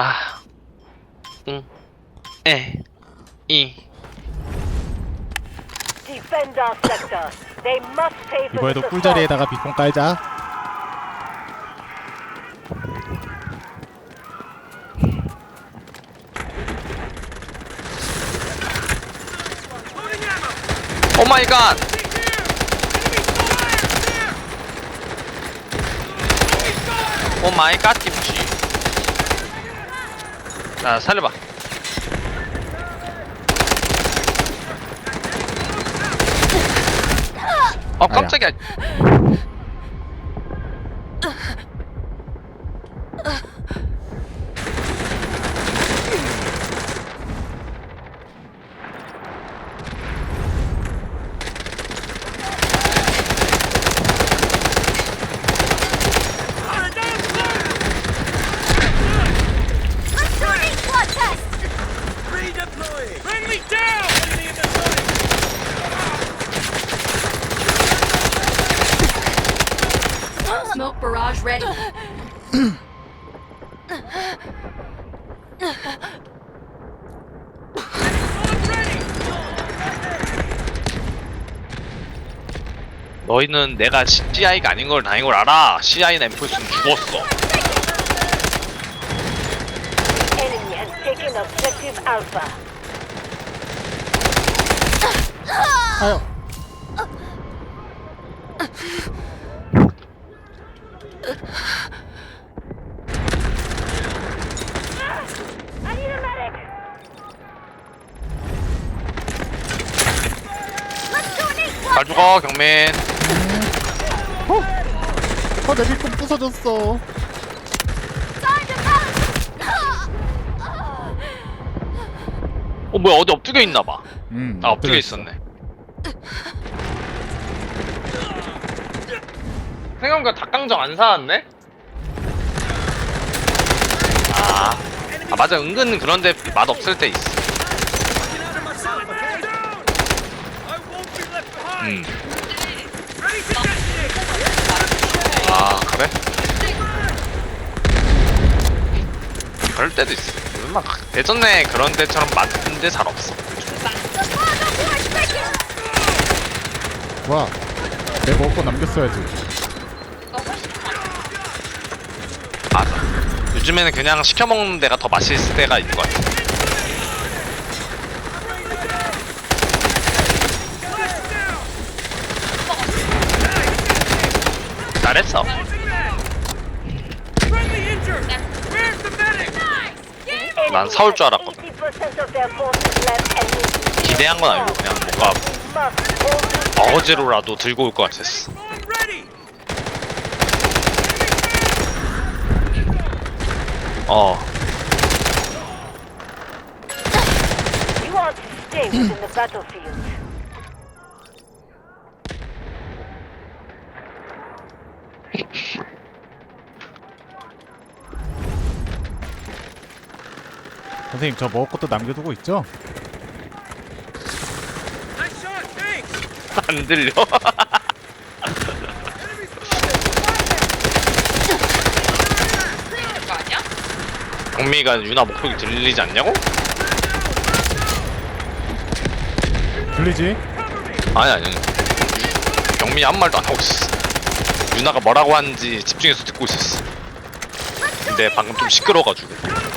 아, 응, 에, 이. Defend our sector. They must pay for 이번에도 this 꿀자리에다가 비콘 깔자. 오 마이 갓! 오 마이 갓 김치. 자, 살려봐. 어, 깜짝이야. 너희는 내가 CI가 아닌 걸 다닌 걸 알아. CI는 엠플스는 죽었어. Enemy has taken objective Alpha. 아유. I need a medic. Let's do an each 잘 죽어, 경민. 어, 내 비콘 부서졌어. 어, 뭐야, 어디 엎드겨 있나봐. 음. 아, 엎드렸어. 있었네. 생각보다 닭강정 안 사왔네? 아, 아 맞아 은근 그런데 맛 없을 때 있어. To 그럴 때도 있어. 얼마 예전에 그런 데처럼 맞는데 잘 없어. 뭐야? 내 먹을 거 남겼어야지. 맞아. 요즘에는 그냥 시켜 먹는 데가 더 맛있을 때가 있는 것 같아. 잘했어. Friendly injured! Where's the medic? Enemy 난 사올 줄 알았거든. 80% of their forces left and will be 기대한 건 아니고 그냥 뭔가. 어거지로라도 들고 올 것 같았어. 어. 선생님, 저 먹을 것도 남겨두고 있죠? 안 들려. 경미가 유나 목소리 들리지 않냐고? 들리지? 아니 아니. 경미 아무 말도 안 하고 있었어. 유나가 뭐라고 하는지 집중해서 듣고 있었어. 근데 방금 좀 시끄러워가지고.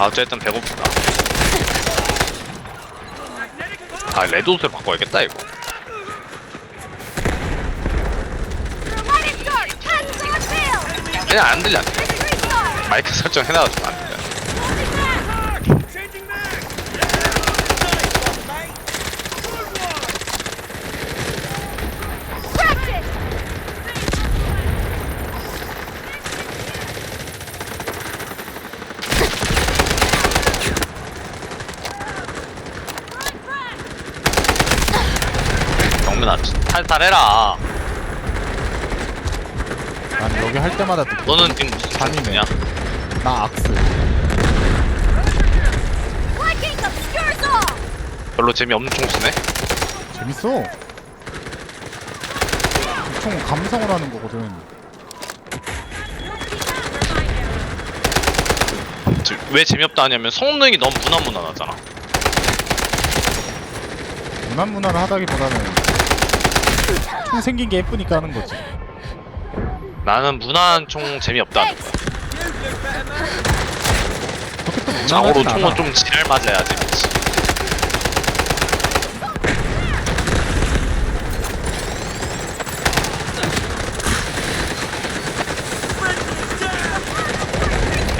아 어쨌든 배고프다. 아 레드 옷을 바꿔야겠다 이거. 그냥 안 들려. 마이크 설정 해놔가지고 안들려. Changing mag! Practice! 경민아 탈탈해라. 난 여기 할 때마다. 너는 지금 무슨 잔이네. 나 악스. Flanking obscures all! 별로 재미없는 총수네. 재밌어. 총 감성을 하는 거거든. 지- 왜 재미없다 하냐면 성능이 너무 무난무난하잖아 무난무난을 하다기보다는 총 생긴 게 예쁘니까 하는 거지. 나는 무난한 총 재미없다는 거야 그렇게 또 장으로 무난하진 총은 않아. 좀 지랄 맞아야 재밌지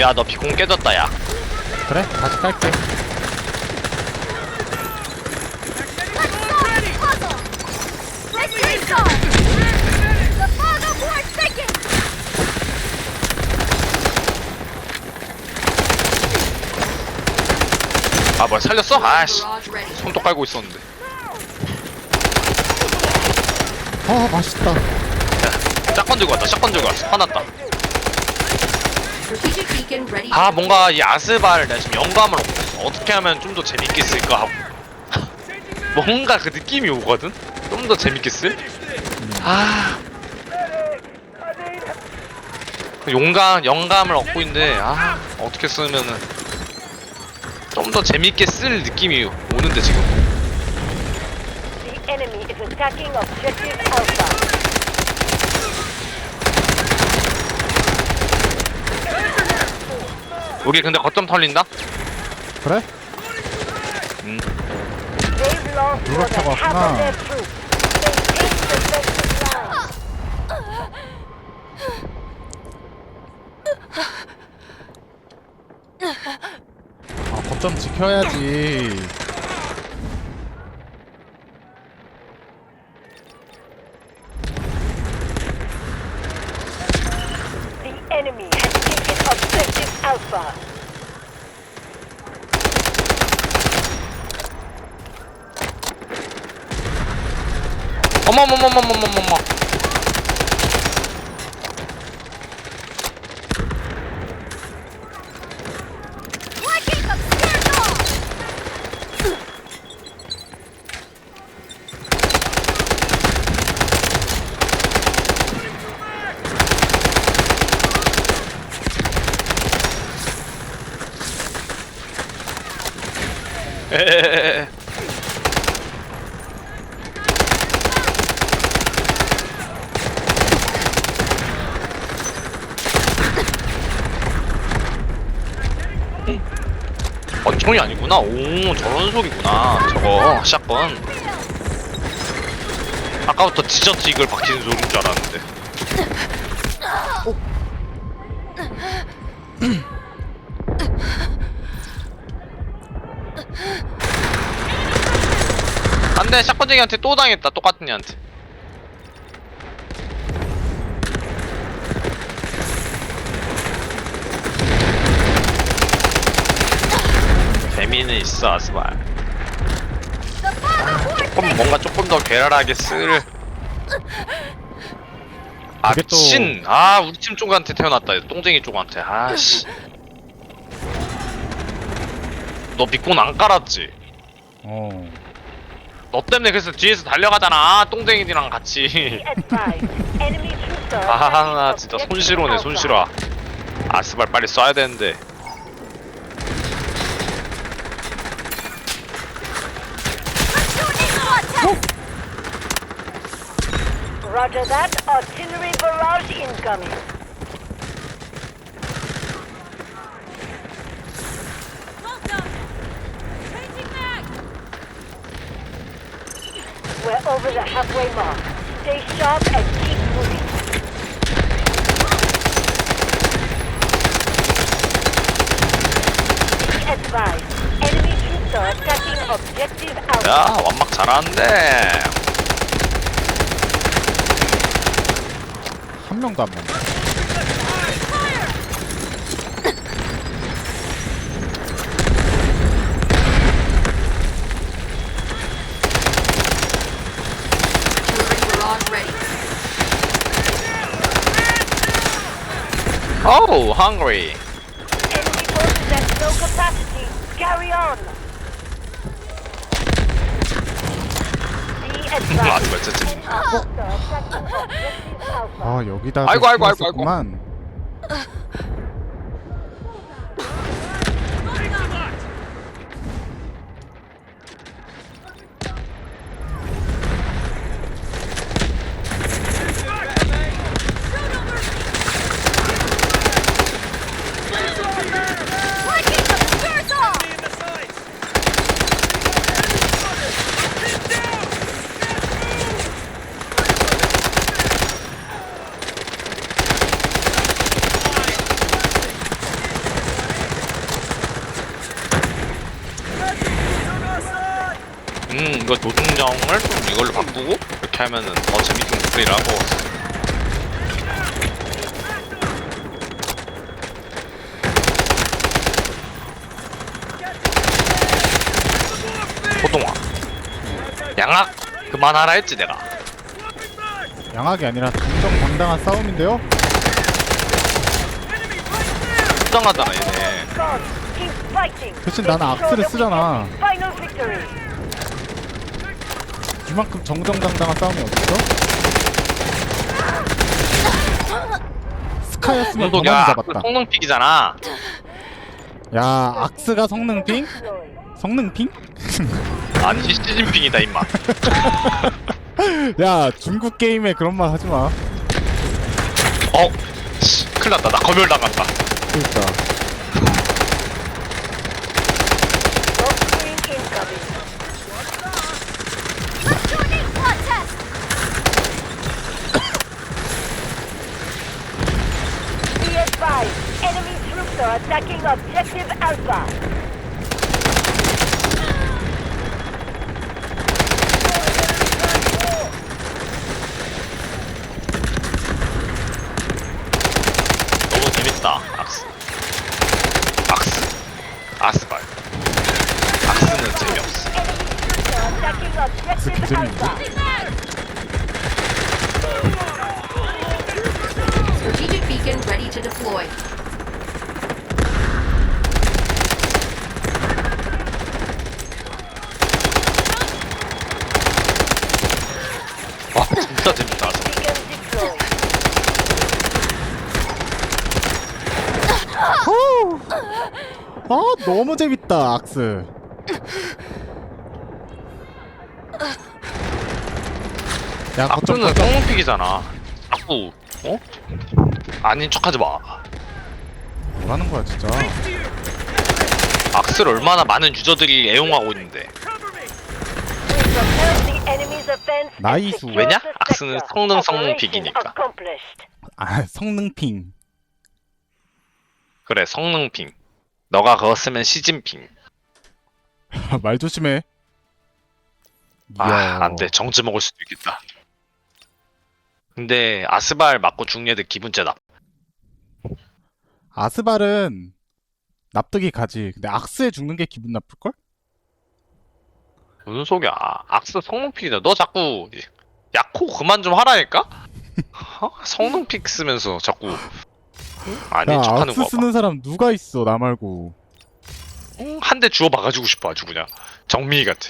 야 너 비공 깨졌다 야 그래? 다시 깔게. 아 뭐야 살렸어? 아씨 손톱 깔고 있었는데 아 맛있다. 야 샷건 들고 왔다 샷건 들고 왔어 화났다. 아 뭔가 이 아스바를 내가 지금 영감을 얻고 있어 어떻게 하면 좀 더 재밌게 쓸까 하고 뭔가 그 느낌이 오거든? 좀 더 재밌게 쓸? 아그 용감, 영감을 얻고 있는데 아 어떻게 쓰면은 좀 더 재밌게 쓸 느낌이 오는데 지금 The enemy is attacking objective Alpha. 여기 근데 거점 털린다? 그래? 음. They've lost more than half of their troops. 아 거점 지켜야지. The enemy has taken objective Alpha. 어머머머머머머머머 총이 아니구나. 오, 저런 소리구나. 저거 샷건. 아까부터 디저트 이글 박히는 소리인 줄 알았는데. 안돼 샷건쟁이한테 또 당했다 똑같은 애한테 재미는 있어 아스발 for 조금 뭔가 조금 더 괴랄하게 쓸 아, 그게 또- 미친! 아, 우리 팀 쪽한테 태어났다. 똥쟁이 쪽한테. 아 씨. 너 비콘 안 깔았지? 어. 너 때문에 그래서 뒤에서 달려가잖아. 똥쟁이들이랑 같이. 아, 나 진짜 Alpha. 손실화. 아스발 빨리 쏴야 되는데. Roger that. Artillery barrage incoming. We're over the halfway mark. Stay sharp and keep moving. Be advised. Enemy troops are attacking objective Alpha. 야, 완막 잘하는데. 한 명도 안 맞네. Artillery barrage ready. Oh, hungry. Enemy forces at low capacity. Carry on. 아, 아, 정말 진짜. 아 여기다 아이고, 아이고, 아이고, 아이고. 만 이거 노동정을 좀 이걸로 바꾸고 이렇게 하면은 더 재밌는 플레이를 하고 호동아 양악 그만하라 했지 내가 양악이 아니라 정정당당한 싸움인데요? 부당하잖아 얘네. 대신 나는 악스를 쓰잖아. 이만큼 정정당당한 싸움이 어딨어? 스카였으면 더 많이 운동이야 잡았다 성능픽이잖아 야 악스가 성능핑? 성능핑? 아니 시진핑이다 임마 야 중국 게임에 그런 말 하지 마 어? 씨, 큰일 났다 나 검열 당한다 그니까 screen incoming. Are attacking objective Alpha. 아 너무 재밌다 악스 야 거점 악스는 거점 성능픽이잖아 자꾸 어? 아닌 척하지 마 뭐라는 거야 진짜 악스를 얼마나 많은 유저들이 애용하고 있는데 secured 왜냐? 악스는. 성능 성능 Operation 픽이니까. accomplished. 아 성능핑 그래 성능핑 너가 그거 쓰면 시진핑 말 조심해. 아 안 돼 정지 먹을 수도 있겠다 근데 아스발 맞고 죽는 애들 기분 째다 아스발은 납득이 가지 근데 악스에 죽는 게 기분 나쁠걸? 무슨 속이야 악스 성능픽이다 너 자꾸 야코 그만 좀 하라니까? 어? 성능픽 쓰면서 자꾸 응? 아닌 야 척하는 악스 거 쓰는 사람 누가 있어 나 말고. 한대 주워 박아주고 싶어 아주 그냥. 정민이 같아